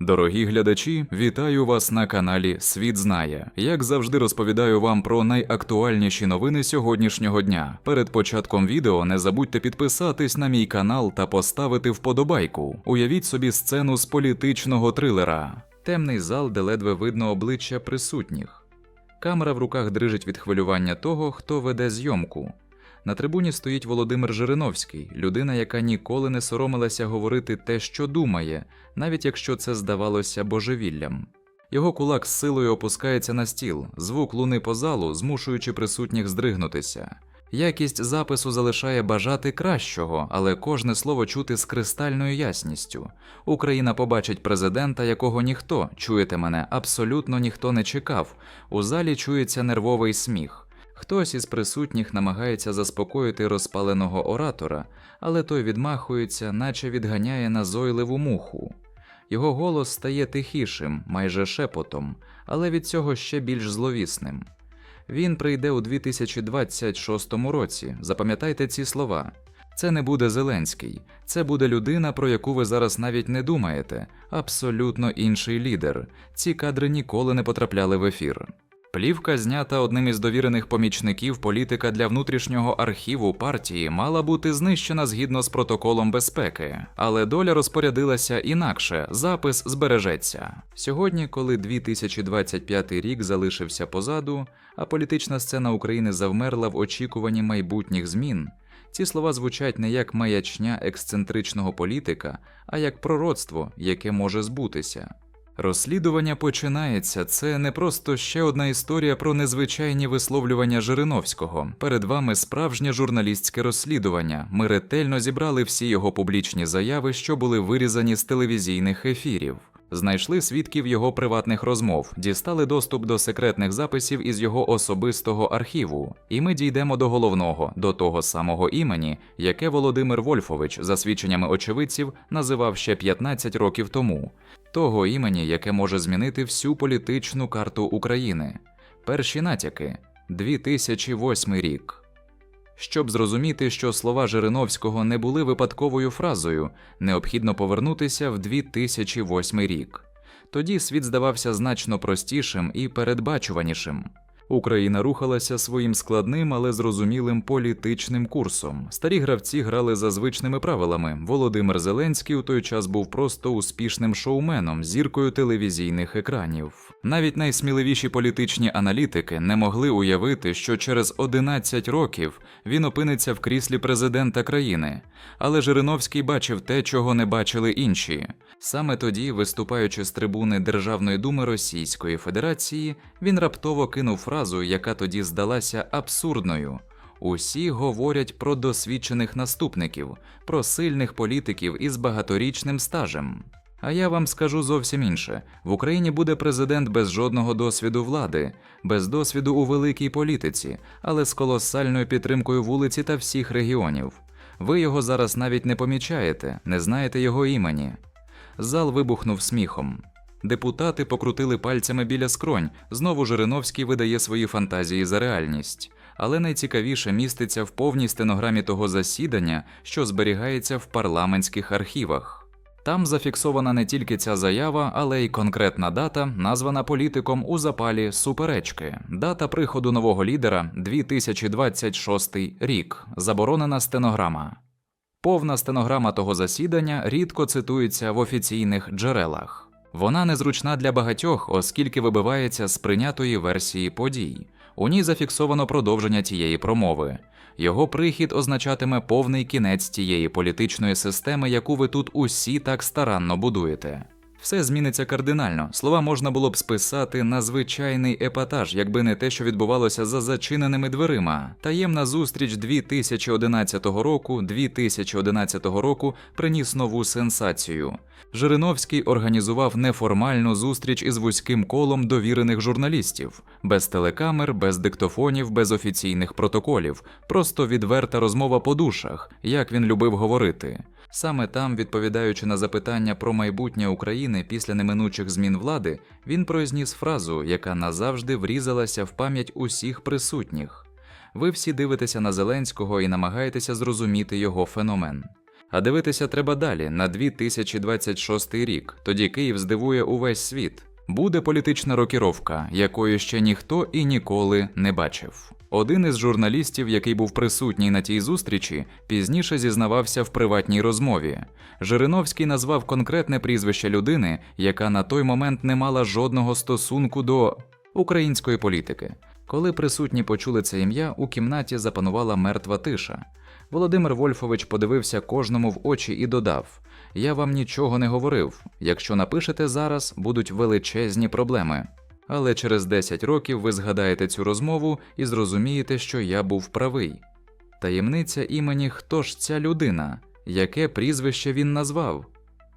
Дорогі глядачі, вітаю вас на каналі Світ Знає. Як завжди розповідаю вам про найактуальніші новини сьогоднішнього дня. Перед початком відео не забудьте підписатись на мій канал та поставити вподобайку. Уявіть собі сцену з політичного трилера. Темний зал, де ледве видно обличчя присутніх. Камера в руках дрижить від хвилювання того, хто веде зйомку. На трибуні стоїть Володимир Жириновський, людина, яка ніколи не соромилася говорити те, що думає, навіть якщо це здавалося божевіллям. Його кулак з силою опускається на стіл, звук луни по залу, змушуючи присутніх здригнутися. Якість запису залишає бажати кращого, але кожне слово чути з кристальною ясністю. Україна побачить президента, якого ніхто, чуєте мене, абсолютно ніхто не чекав. У залі чується нервовий сміх. Хтось із присутніх намагається заспокоїти розпаленого оратора, але той відмахується, наче відганяє назойливу муху. Його голос стає тихішим, майже шепотом, але від цього ще більш зловісним. Він прийде у 2026 році. Запам'ятайте ці слова. Це не буде Зеленський, це буде людина, про яку ви зараз навіть не думаєте. Абсолютно інший лідер. Ці кадри ніколи не потрапляли в ефір. Плівка, знята одним із довірених помічників політика для внутрішнього архіву партії, мала бути знищена згідно з протоколом безпеки, але доля розпорядилася інакше. Запис збережеться. Сьогодні, коли 2025 рік залишився позаду, а політична сцена України завмерла в очікуванні майбутніх змін. Ці слова звучать не як маячня ексцентричного політика, а як пророцтво, яке може збутися. Розслідування починається. Це не просто ще одна історія про незвичайні висловлювання Жириновського. Перед вами справжнє журналістське розслідування. Ми ретельно зібрали всі його публічні заяви, що були вирізані з телевізійних ефірів. Знайшли свідків його приватних розмов, дістали доступ до секретних записів із його особистого архіву. І ми дійдемо до головного, до того самого імені, яке Володимир Вольфович, за свідченнями очевидців, називав ще 15 років тому того імені, яке може змінити всю політичну карту України. Перші натяки 2008 рік. Щоб зрозуміти, що слова Жириновського не були випадковою фразою, необхідно повернутися в 2008 рік. Тоді світ здавався значно простішим і передбачуванішим. Україна рухалася своїм складним, але зрозумілим політичним курсом. Старі гравці грали за звичними правилами. Володимир Зеленський у той час був просто успішним шоуменом, зіркою телевізійних екранів. Навіть найсміливіші політичні аналітики не могли уявити, що через 11 років він опиниться в кріслі президента країни. Але Жириновський бачив те, чого не бачили інші. Саме тоді, виступаючи з трибуни Державної думи Російської Федерації, він раптово кинув фразу, яка тоді здалася абсурдною. Усі говорять про досвідчених наступників, про сильних політиків із багаторічним стажем. А я вам скажу зовсім інше: в Україні буде президент без жодного досвіду влади, без досвіду у великій політиці, але з колосальною підтримкою вулиці та всіх регіонів. Ви його зараз навіть не помічаєте, не знаєте його імені. Зал вибухнув сміхом. Депутати покрутили пальцями біля скронь. Знову Жириновський видає свої фантазії за реальність. Але найцікавіше міститься в повній стенограмі того засідання, що зберігається в парламентських архівах. Там зафіксована не тільки ця заява, але й конкретна дата, названа політиком у запалі суперечки. Дата приходу нового лідера 2026 рік. Заборонена стенограма. Повна стенограма того засідання рідко цитується в офіційних джерелах. Вона незручна для багатьох, оскільки вибивається з прийнятої версії подій. У ній зафіксовано продовження тієї промови. Його прихід означатиме повний кінець тієї політичної системи, яку ви тут усі так старанно будуєте. Все зміниться кардинально. Слова можна було б списати на звичайний епатаж, якби не те, що відбувалося за зачиненими дверима. Таємна зустріч 2011 року 2011 року приніс нову сенсацію. Жириновський організував неформальну зустріч із вузьким колом довірених журналістів, без телекамер, без диктофонів, без офіційних протоколів, просто відверта розмова по душах, як він любив говорити. Саме там, відповідаючи на запитання про майбутнє України після неминучих змін влади, він произніс фразу, яка назавжди врізалася в пам'ять усіх присутніх. Ви всі дивитеся на Зеленського і намагаєтеся зрозуміти його феномен. А дивитися треба далі на 2026 рік. Тоді Київ здивує увесь світ. Буде політична рокіровка, якої ще ніхто і ніколи не бачив. Один із журналістів, який був присутній на тій зустрічі, пізніше зізнавався в приватній розмові. Жириновський назвав конкретне прізвище людини, яка на той момент не мала жодного стосунку до української політики. Коли присутні почули це ім'я, у кімнаті запанувала мертва тиша. Володимир Вольфович подивився кожному в очі і додав: Я вам нічого не говорив. Якщо напишете зараз, будуть величезні проблеми. Але через 10 років ви згадаєте цю розмову і зрозумієте, що я був правий. Таємниця імені хто ж ця людина, яке прізвище він назвав?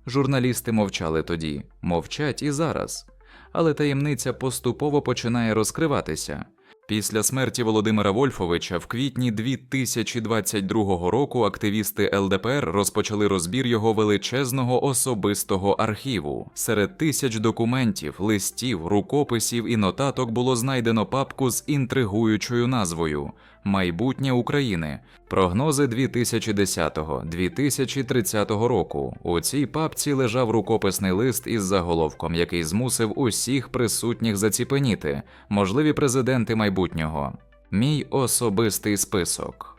Журналісти мовчали тоді, мовчать і зараз. Але таємниця поступово починає розкриватися. Після смерті Володимира Вольфовича в квітні 2022 року активісти ЛДПР розпочали розбір його величезного особистого архіву. Серед тисяч документів, листів, рукописів і нотаток було знайдено папку з інтригуючою назвою Майбутнє України. Прогнози 2010-2030 року. У цій папці лежав рукописний лист із заголовком, який змусив усіх присутніх заціпеніти, можливі президенти майбутнього. Мій особистий список.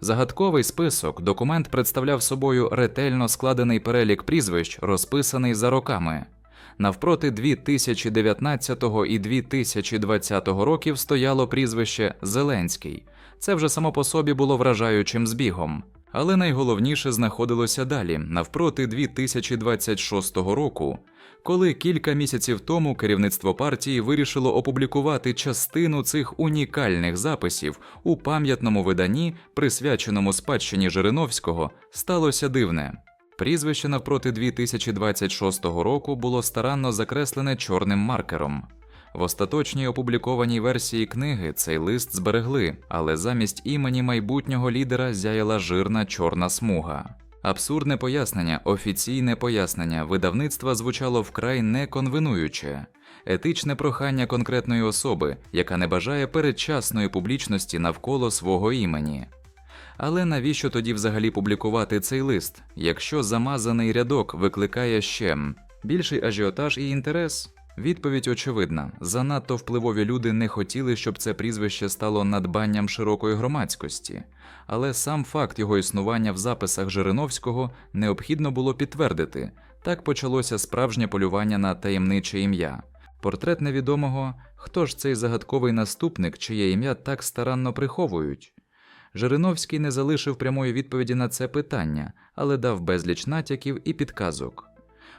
Загадковий список документ представляв собою ретельно складений перелік прізвищ, розписаний за роками. Навпроти 2019 і 2020 років стояло прізвище Зеленський. Це вже само по собі було вражаючим збігом. Але найголовніше знаходилося далі, навпроти 2026 року, коли кілька місяців тому керівництво партії вирішило опублікувати частину цих унікальних записів у пам'ятному виданні, присвяченому спадщині Жириновського, сталося дивне. Прізвище навпроти 2026 року було старанно закреслене чорним маркером. В остаточній опублікованій версії книги цей лист зберегли, але замість імені майбутнього лідера зяяла жирна чорна смуга. Абсурдне пояснення, офіційне пояснення видавництва звучало вкрай неконвенуюче, етичне прохання конкретної особи, яка не бажає передчасної публічності навколо свого імені. Але навіщо тоді взагалі публікувати цей лист, якщо замазаний рядок викликає ще більший ажіотаж і інтерес? Відповідь очевидна: занадто впливові люди не хотіли, щоб це прізвище стало надбанням широкої громадськості, але сам факт його існування в записах Жириновського необхідно було підтвердити. Так почалося справжнє полювання на таємниче ім'я. Портрет невідомого, хто ж цей загадковий наступник, чиє ім'я так старанно приховують. Жириновський не залишив прямої відповіді на це питання, але дав безліч натяків і підказок.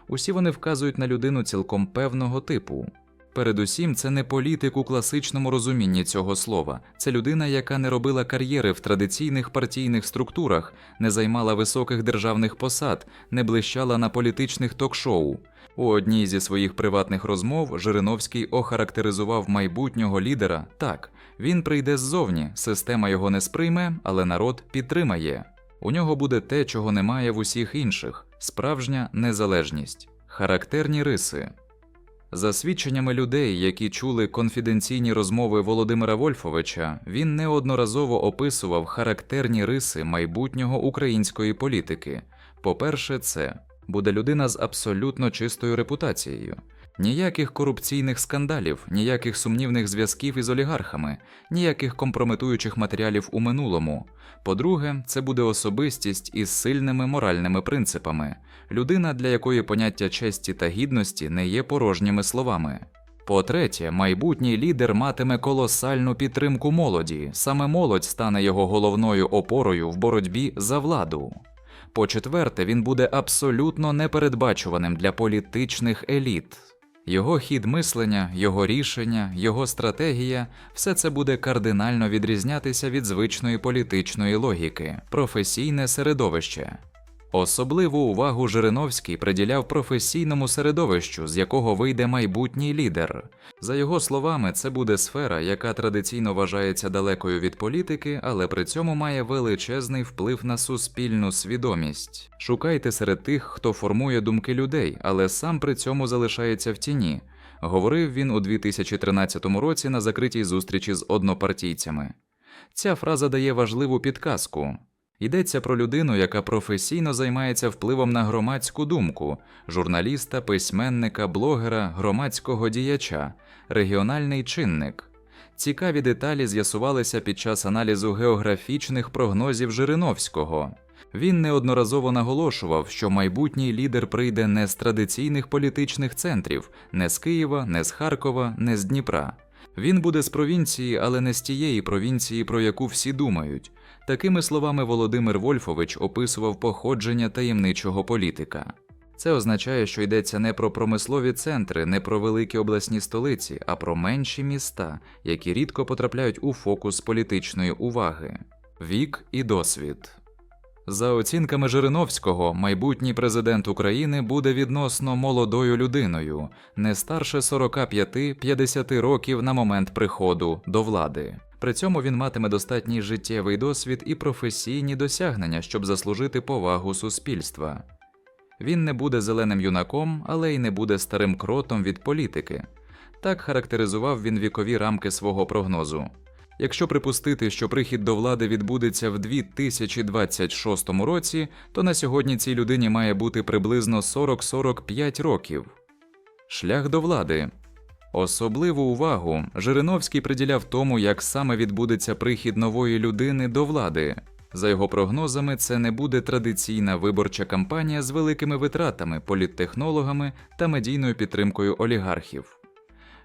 Усі вони вказують на людину цілком певного типу. Передусім, це не політик у класичному розумінні цього слова, це людина, яка не робила кар'єри в традиційних партійних структурах, не займала високих державних посад, не блищала на політичних ток-шоу. У одній зі своїх приватних розмов Жириновський охарактеризував майбутнього лідера так: він прийде ззовні, система його не сприйме, але народ підтримає. У нього буде те, чого немає в усіх інших справжня незалежність, характерні риси. За свідченнями людей, які чули конфіденційні розмови Володимира Вольфовича, він неодноразово описував характерні риси майбутнього української політики. По-перше, це буде людина з абсолютно чистою репутацією. Ніяких корупційних скандалів, ніяких сумнівних зв'язків із олігархами, ніяких компрометуючих матеріалів у минулому. По-друге, це буде особистість із сильними моральними принципами, людина, для якої поняття честі та гідності не є порожніми словами. По-третє, майбутній лідер матиме колосальну підтримку молоді, саме молодь стане його головною опорою в боротьбі за владу. По-четверте, він буде абсолютно непередбачуваним для політичних еліт. Його хід мислення, його рішення, його стратегія все це буде кардинально відрізнятися від звичної політичної логіки, професійне середовище. Особливу увагу Жириновський приділяв професійному середовищу, з якого вийде майбутній лідер. За його словами, це буде сфера, яка традиційно вважається далекою від політики, але при цьому має величезний вплив на суспільну свідомість. Шукайте серед тих, хто формує думки людей, але сам при цьому залишається в тіні. Говорив він у 2013 році на закритій зустрічі з однопартійцями. Ця фраза дає важливу підказку. Йдеться про людину, яка професійно займається впливом на громадську думку, журналіста, письменника, блогера, громадського діяча, регіональний чинник. Цікаві деталі з'ясувалися під час аналізу географічних прогнозів Жириновського. Він неодноразово наголошував, що майбутній лідер прийде не з традиційних політичних центрів, не з Києва, не з Харкова, не з Дніпра. Він буде з провінції, але не з тієї провінції, про яку всі думають. Такими словами Володимир Вольфович описував походження таємничого політика. Це означає, що йдеться не про промислові центри, не про великі обласні столиці, а про менші міста, які рідко потрапляють у фокус політичної уваги. Вік і досвід. За оцінками Жириновського, майбутній президент України буде відносно молодою людиною, не старше 45-50 років на момент приходу до влади. При цьому він матиме достатній життєвий досвід і професійні досягнення, щоб заслужити повагу суспільства. Він не буде зеленим юнаком, але й не буде старим кротом від політики. Так характеризував він вікові рамки свого прогнозу. Якщо припустити, що прихід до влади відбудеться в 2026 році, то на сьогодні цій людині має бути приблизно 40-45 років. Шлях до влади. Особливу увагу Жириновський приділяв тому, як саме відбудеться прихід нової людини до влади. За його прогнозами, це не буде традиційна виборча кампанія з великими витратами, політтехнологами та медійною підтримкою олігархів.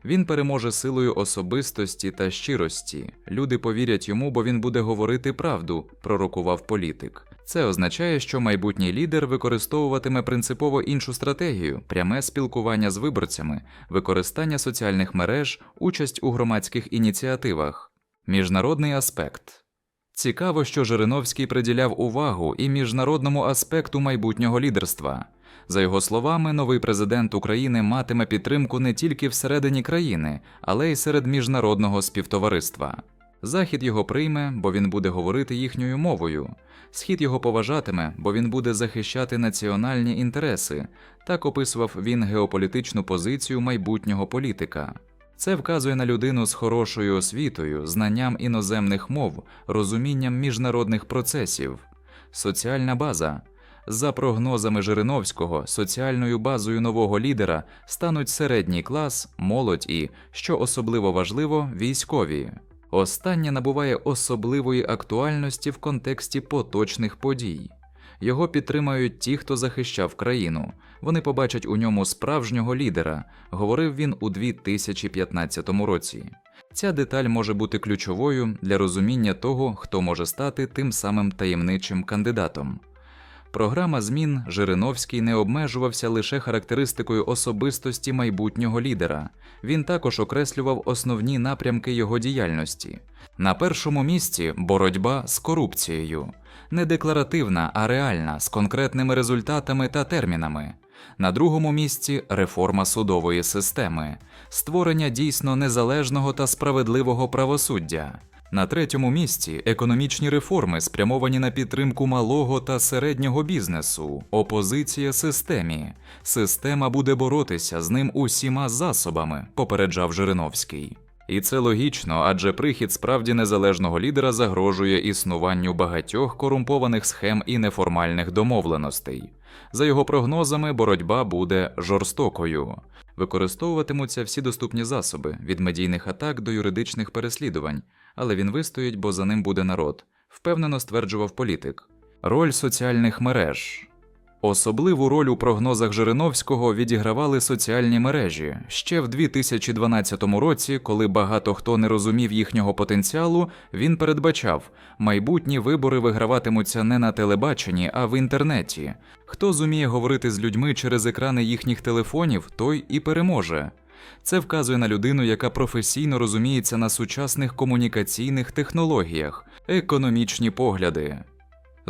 Він переможе силою особистості та щирості. Люди повірять йому, бо він буде говорити правду, пророкував політик. Це означає, що майбутній лідер використовуватиме принципово іншу стратегію, пряме спілкування з виборцями, використання соціальних мереж, участь у громадських ініціативах, міжнародний аспект. Цікаво, що Жириновський приділяв увагу і міжнародному аспекту майбутнього лідерства. За його словами, новий президент України матиме підтримку не тільки всередині країни, але й серед міжнародного співтовариства. Захід його прийме, бо він буде говорити їхньою мовою. Схід його поважатиме, бо він буде захищати національні інтереси. Так описував він геополітичну позицію майбутнього політика. Це вказує на людину з хорошою освітою, знанням іноземних мов, розумінням міжнародних процесів, соціальна база. За прогнозами Жириновського, соціальною базою нового лідера стануть середній клас, молодь і, що особливо важливо, військові. Останнє набуває особливої актуальності в контексті поточних подій. Його підтримають ті, хто захищав країну. Вони побачать у ньому справжнього лідера, говорив він у 2015 році. Ця деталь може бути ключовою для розуміння того, хто може стати тим самим таємничим кандидатом. Програма змін Жириновський не обмежувався лише характеристикою особистості майбутнього лідера. Він також окреслював основні напрямки його діяльності. На першому місці боротьба з корупцією, не декларативна, а реальна, з конкретними результатами та термінами. На другому місці реформа судової системи, створення дійсно незалежного та справедливого правосуддя. На третьому місці економічні реформи, спрямовані на підтримку малого та середнього бізнесу, опозиція системі. Система буде боротися з ним усіма засобами, попереджав Жириновський. І це логічно, адже прихід справді незалежного лідера загрожує існуванню багатьох корумпованих схем і неформальних домовленостей. За його прогнозами, боротьба буде жорстокою. Використовуватимуться всі доступні засоби від медійних атак до юридичних переслідувань, але він вистоїть, бо за ним буде народ, впевнено стверджував політик. Роль соціальних мереж. Особливу роль у прогнозах Жириновського відігравали соціальні мережі ще в 2012 році, коли багато хто не розумів їхнього потенціалу, він передбачав, майбутні вибори виграватимуться не на телебаченні, а в інтернеті. Хто зуміє говорити з людьми через екрани їхніх телефонів, той і переможе. Це вказує на людину, яка професійно розуміється на сучасних комунікаційних технологіях, економічні погляди.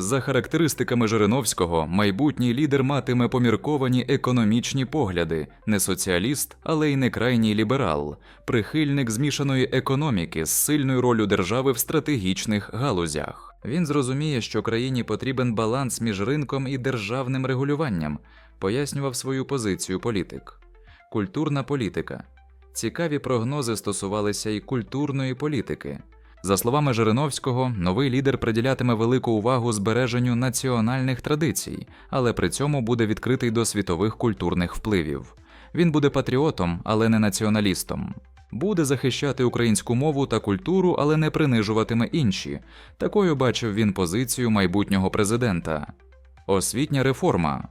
За характеристиками Жириновського, майбутній лідер матиме помірковані економічні погляди, не соціаліст, але й не крайній ліберал, прихильник змішаної економіки з сильною ролью держави в стратегічних галузях. Він зрозуміє, що країні потрібен баланс між ринком і державним регулюванням, пояснював свою позицію політик. Культурна політика. Цікаві прогнози стосувалися і культурної політики. За словами Жириновського, новий лідер приділятиме велику увагу збереженню національних традицій, але при цьому буде відкритий до світових культурних впливів. Він буде патріотом, але не націоналістом. Буде захищати українську мову та культуру, але не принижуватиме інші. Такою бачив він позицію майбутнього президента. Освітня реформа.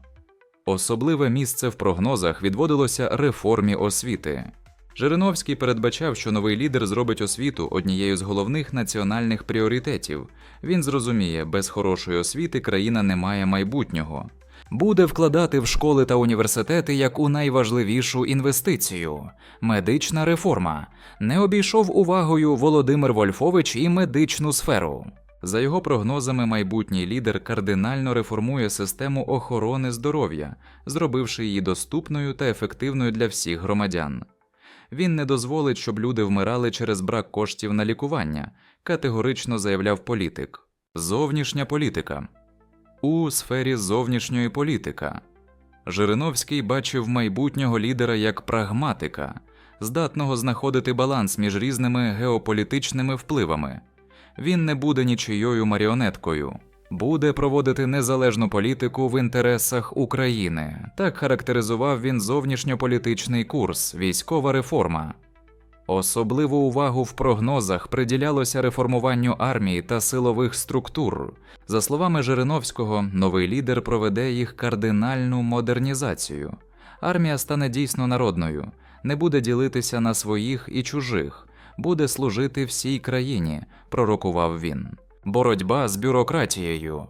Особливе місце в прогнозах відводилося реформі освіти. Жириновський передбачав, що новий лідер зробить освіту однією з головних національних пріоритетів. Він зрозуміє, без хорошої освіти країна не має майбутнього. Буде вкладати в школи та університети як у найважливішу інвестицію медична реформа. Не обійшов увагою Володимир Вольфович і медичну сферу. За його прогнозами, майбутній лідер кардинально реформує систему охорони здоров'я, зробивши її доступною та ефективною для всіх громадян. Він не дозволить, щоб люди вмирали через брак коштів на лікування, категорично заявляв політик. Зовнішня політика у сфері зовнішньої політика. Жириновський бачив майбутнього лідера як прагматика, здатного знаходити баланс між різними геополітичними впливами. Він не буде нічийою маріонеткою, буде проводити незалежну політику в інтересах України. Так характеризував він зовнішньополітичний курс, військова реформа. Особливу увагу в прогнозах приділялося реформуванню армії та силових структур. За словами Жириновського, новий лідер проведе їх кардинальну модернізацію. Армія стане дійсно народною, не буде ділитися на своїх і чужих, буде служити всій країні, пророкував він. Боротьба з бюрократією.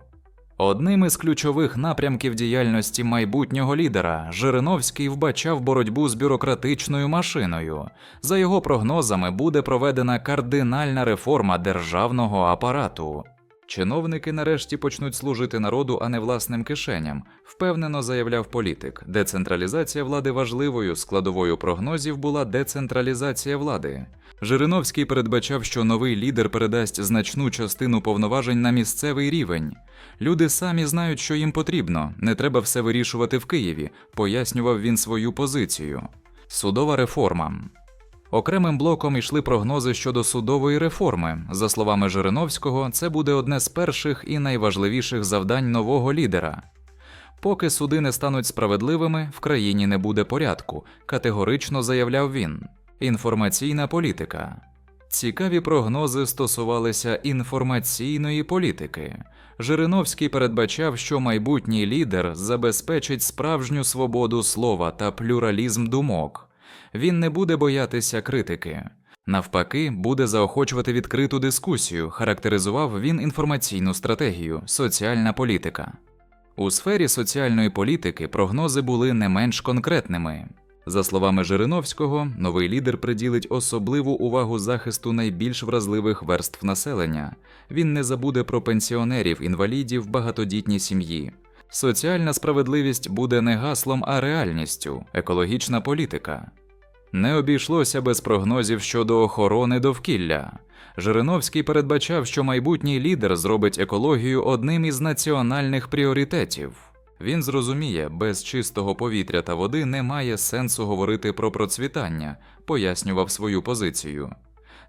Одним із ключових напрямків діяльності майбутнього лідера Жириновський вбачав боротьбу з бюрократичною машиною. За його прогнозами, буде проведена кардинальна реформа державного апарату. Чиновники нарешті почнуть служити народу, а не власним кишеням, впевнено заявляв політик. Децентралізація влади важливою складовою прогнозів була децентралізація влади. Жириновський передбачав, що новий лідер передасть значну частину повноважень на місцевий рівень. Люди самі знають, що їм потрібно, не треба все вирішувати в Києві, пояснював він свою позицію. Судова реформа. Окремим блоком йшли прогнози щодо судової реформи. За словами Жириновського, це буде одне з перших і найважливіших завдань нового лідера. Поки суди не стануть справедливими, в країні не буде порядку, категорично заявляв він. Інформаційна політика. Цікаві прогнози стосувалися інформаційної політики. Жириновський передбачав, що майбутній лідер забезпечить справжню свободу слова та плюралізм думок. Він не буде боятися критики. Навпаки, буде заохочувати відкриту дискусію, характеризував він інформаційну стратегію, соціальна політика. У сфері соціальної політики прогнози були не менш конкретними. За словами Жириновського, новий лідер приділить особливу увагу захисту найбільш вразливих верств населення. Він не забуде про пенсіонерів, інвалідів, багатодітні сім'ї. Соціальна справедливість буде не гаслом, а реальністю, екологічна політика. Не обійшлося без прогнозів щодо охорони довкілля. Жириновський передбачав, що майбутній лідер зробить екологію одним із національних пріоритетів. Він зрозуміє, без чистого повітря та води немає сенсу говорити про процвітання, пояснював свою позицію.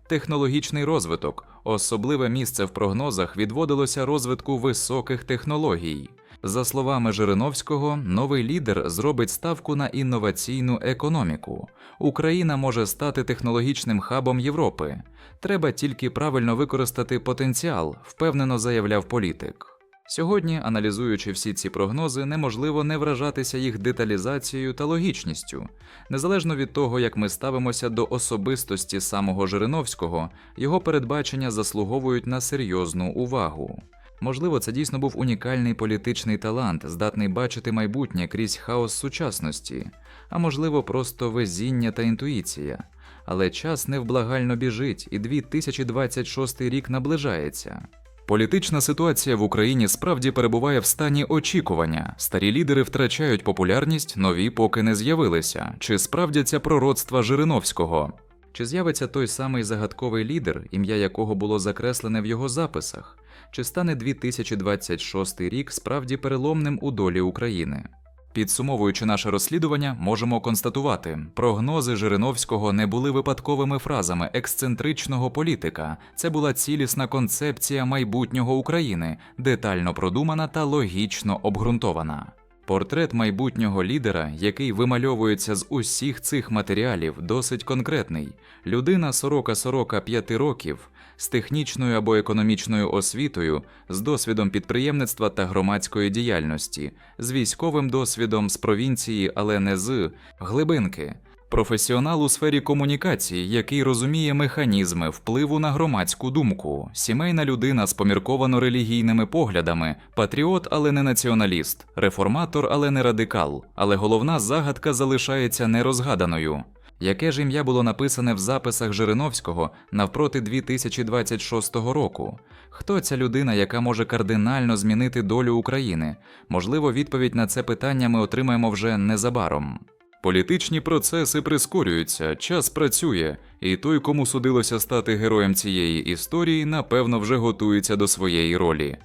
Технологічний розвиток, особливе місце в прогнозах відводилося розвитку високих технологій. За словами Жириновського, новий лідер зробить ставку на інноваційну економіку. Україна може стати технологічним хабом Європи. Треба тільки правильно використати потенціал, впевнено заявляв політик. Сьогодні, аналізуючи всі ці прогнози, неможливо не вражатися їх деталізацією та логічністю. Незалежно від того, як ми ставимося до особистості самого Жириновського, його передбачення заслуговують на серйозну увагу. Можливо, це дійсно був унікальний політичний талант, здатний бачити майбутнє крізь хаос сучасності, а можливо, просто везіння та інтуїція. Але час невблагально біжить, і 2026 рік наближається. Політична ситуація в Україні справді перебуває в стані очікування. Старі лідери втрачають популярність, нові поки не з'явилися. Чи справдяться пророцтва Жириновського? Чи з'явиться той самий загадковий лідер, ім'я якого було закреслене в його записах? Чи стане 2026 рік справді переломним у долі України? Підсумовуючи наше розслідування, можемо констатувати, прогнози Жириновського не були випадковими фразами ексцентричного політика. Це була цілісна концепція майбутнього України, детально продумана та логічно обґрунтована. Портрет майбутнього лідера, який вимальовується з усіх цих матеріалів, досить конкретний. Людина 40-45 років з технічною або економічною освітою, з досвідом підприємництва та громадської діяльності, з військовим досвідом з провінції, але не з глибинки. Професіонал у сфері комунікації, який розуміє механізми впливу на громадську думку, сімейна людина з помірковано релігійними поглядами, патріот, але не націоналіст, реформатор, але не радикал. Але головна загадка залишається нерозгаданою. Яке ж ім'я було написане в записах Жириновського навпроти 2026 року? Хто ця людина, яка може кардинально змінити долю України? Можливо, відповідь на це питання ми отримаємо вже незабаром. Політичні процеси прискорюються, час працює, і той, кому судилося стати героєм цієї історії, напевно, вже готується до своєї ролі.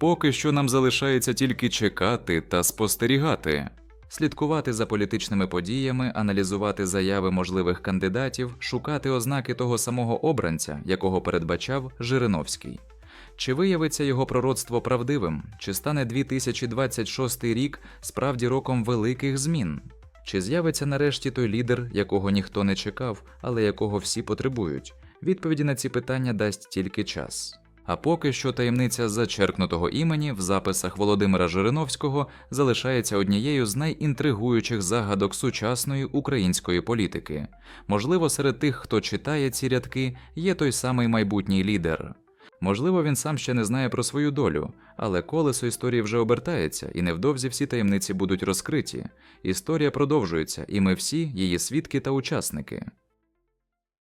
Поки що нам залишається тільки чекати та спостерігати. Слідкувати за політичними подіями, аналізувати заяви можливих кандидатів, шукати ознаки того самого обранця, якого передбачав Жириновський. Чи виявиться його пророцтво правдивим? Чи стане 2026 рік справді роком великих змін? Чи з'явиться нарешті той лідер, якого ніхто не чекав, але якого всі потребують? Відповіді на ці питання дасть тільки час. А поки що таємниця зачеркнутого імені в записах Володимира Жириновського залишається однією з найінтригуючих загадок сучасної української політики. Можливо, серед тих, хто читає ці рядки, є той самий майбутній лідер. Можливо, він сам ще не знає про свою долю, але колесо історії вже обертається, і невдовзі всі таємниці будуть розкриті. Історія продовжується, і ми всі її свідки та учасники.